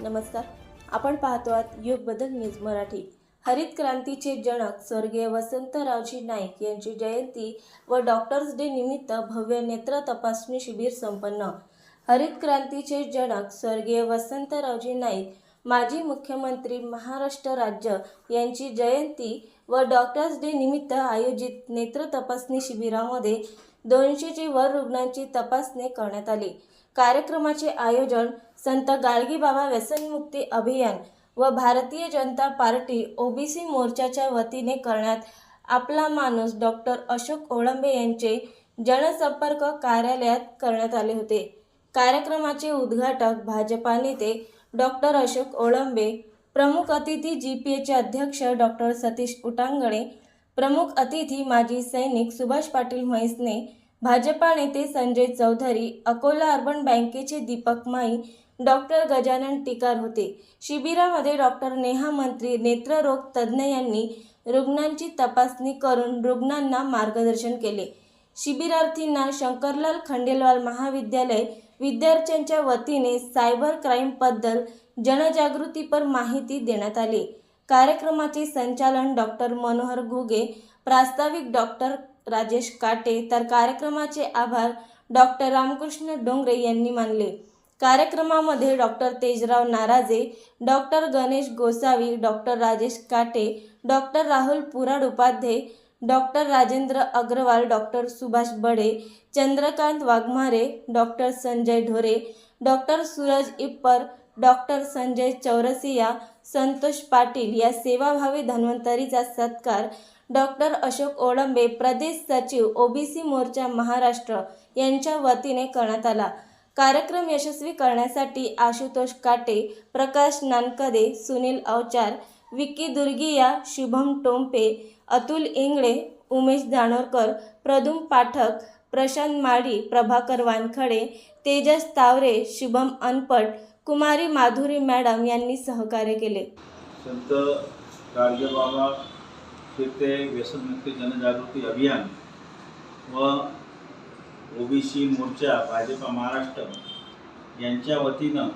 नमस्कार. आपण पाहतो आहात युग बदल न्यूज मराठी. हरित क्रांतीचे जनक स्वर्गीय वसंतरावजी नाईक यांची जयंती व डॉक्टर्स डे निमित्त भव्य नेत्र तपासणी शिबिर संपन्न. हरित क्रांतीचे जनक स्वर्गीय वसंतरावजी नाईक माजी मुख्यमंत्री महाराष्ट्र राज्य यांची जयंती व डॉक्टर्स डे निमित्त आयोजित नेत्र तपासणी शिबिरामध्ये दोनशेची वर रुग्णांची तपासणी करण्यात आली. कार्यक्रमाचे आयोजन संत गाडगीबाबा व्यसनमुक्ती अभियान व भारतीय जनता पार्टी ओबीसी मोर्चाच्या वतीने करण्यात आपला माणूस डॉक्टर अशोक ओळंबे यांचे जनसंपर्क कार्यालयात करण्यात आले होते. कार्यक्रमाचे उद्घाटक भाजपा नेते डॉक्टर अशोक ओळंबे प्रमुख अतिथी जी पी एचे अध्यक्ष डॉक्टर सतीश उटांगणे प्रमुख अतिथी माजी सैनिक सुभाष पाटील म्हैसने भाजपा नेते संजय चौधरी अकोला अर्बन बँकेचे दीपक माई डॉक्टर गजानन टिकार होते. शिबिरामध्ये डॉक्टर नेहा मंत्री नेत्ररोग तज्ज्ञ यांनी रुग्णांची तपासणी करून रुग्णांना मार्गदर्शन केले. शिबिरार्थींना शंकरलाल खंडेलवाल महाविद्यालय विद्यार्थ्यांच्या वतीने सायबर क्राईमबद्दल जनजागृतीपर माहिती देण्यात आली. कार्यक्रमाचे संचालन डॉक्टर मनोहर घुगे प्रास्ताविक डॉक्टर राजेश काटे तर कार्यक्रमाचे आभार डॉक्टर रामकृष्ण डोंगरे यांनी मानले. कार्यक्रमामध्ये doctor Tejrao Naraje doctor Ganesh Gosavi doctor Rajesh Kate doctor Rahul Purad Upadhye doctor Rajendra Agrawal doctor Subhash Bade Chandrakant Waghmare doctor Sanjay Dhore doctor Suraj Ippar doctor Sanjay Chaurasia Santosh Patil या सेवाभावी धन्वंतरीचा सत्कार doctor Ashok ओळंबे प्रदेश सचिव OBC मोर्चा महाराष्ट्र यांच्या वतीने करण्यात आला. कार्यक्रम यशस्वी करण्यासाठी आशुतोष काटे प्रकाश नानकदे सुनील अवचार विकी दुर्गिया शुभम टोंपे अतुल इंगळे उमेश जानोरकर प्रदुम पाठक प्रशांत माळी प्रभाकर वानखडे तेजस तावरे शुभम अनपट कुमारी माधुरी मॅडम यांनी सहकार्य केले. संत गाडगेबाबा फिरते व्यसनमुक्ती जनजागृती अभियान व ओबीसी मोर्चा भाजपा महाराष्ट्र यांच्या वतीनं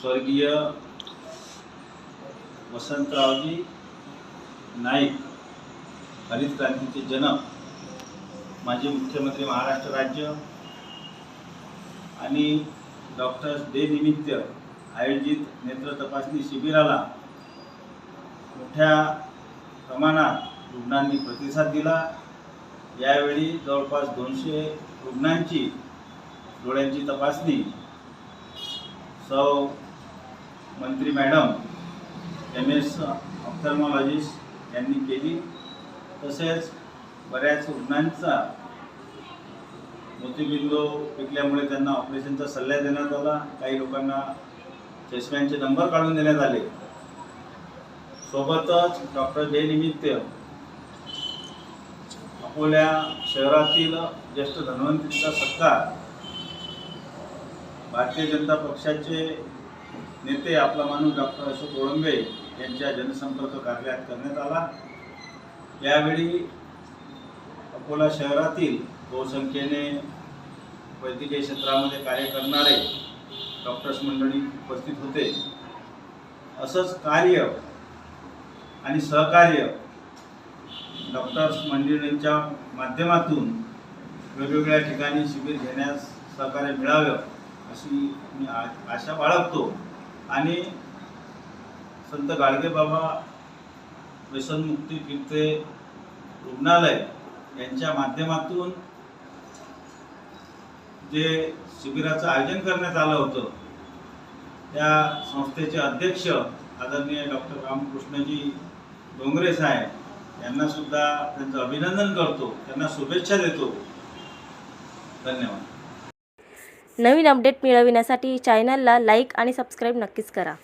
स्वर्गीय वसंतरावजी नाईक हरित क्रांतीचे जनक माजी मुख्यमंत्री महाराष्ट्र राज्य आणि डॉक्टर्स डे निमित्त आयोजित नेत्र तपासणी शिबिराला मोठ्या प्रमाणात रुग्णांनी प्रतिसाद दिला. यावेळी जवळपास दोनशे रुग्णांची डोळ्यांची तपासणी. सौ मंत्री मॅडम एम एस ऑप्थर्मॉलॉजिस्ट यांनी केली. तसेच बऱ्याच रुग्णांचा मोतीबिंदू पिकल्यामुळे त्यांना ऑपरेशनचा सल्ला देण्यात आला. काही लोकांना चष्म्यांचे नंबर काढून देण्यात आले. सोबतच डॉक्टर जयनिमित्त अकोल्या शहरातील ज्येष्ठ धन्वंतरीचा सत्कार भारतीय जनता पक्षाचे नेते आपला माणूस डॉक्टर अशोक ओळंबे यांच्या जनसंपर्क कार्यालयात करण्यात आला. यावेळी अकोला शहरातील बहुसंख्येने वैद्यकीय क्षेत्रामध्ये कार्य करणारे डॉक्टर्स मंडळी उपस्थित होते. असंच कार्य आणि सहकार्य डॉक्टर्स मंडळींच्या माध्यमातून वेगवेगळ्या ठिकाणी शिबिर घेण्यास सहकार्य मिळावं अशी मी आशा बाळगतो. आणि संत गाडगेबाबा व्यसनमुक्ती फिरते रुग्णालय यांच्या माध्यमातून जे शिबिराचं आयोजन करण्यात आलं होतं त्या संस्थेचे अध्यक्ष आदरणीय डॉक्टर रामकृष्णजी डोंगरे साहेब यांना सुद्धा त्यांचं अभिनंदन करतो. त्यांना शुभेच्छा देतो. धन्यवाद. नवीन अपडेट मिळविण्यासाठी चॅनलला लाईक आणि सबस्क्राईब नक्कीच करा.